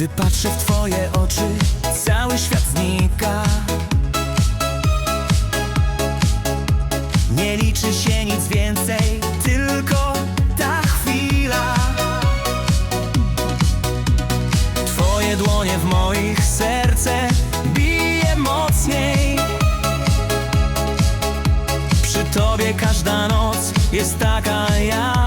Gdy patrzę w Twoje oczy, cały świat znika. Nie liczy się nic więcej, tylko ta chwila. Twoje dłonie w moich, serce bije mocniej. Przy Tobie każda noc jest taka jak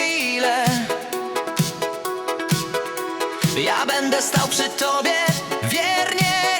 chwilę. Ja będę stał przy tobie wiernie.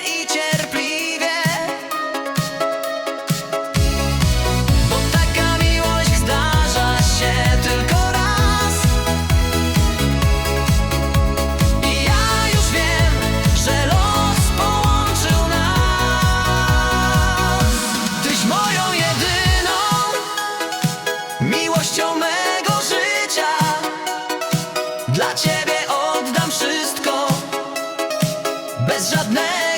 żadnego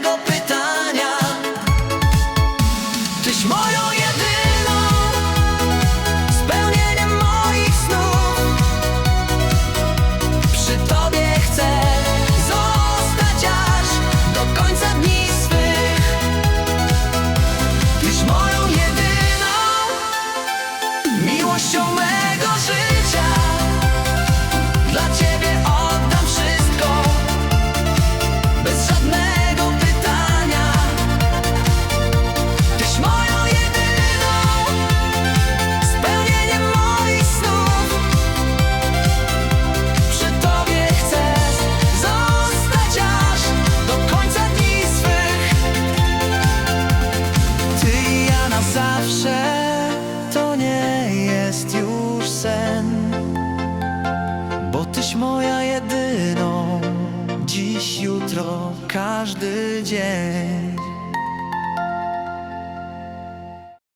jedyną, dziś, jutro, każdy dzień.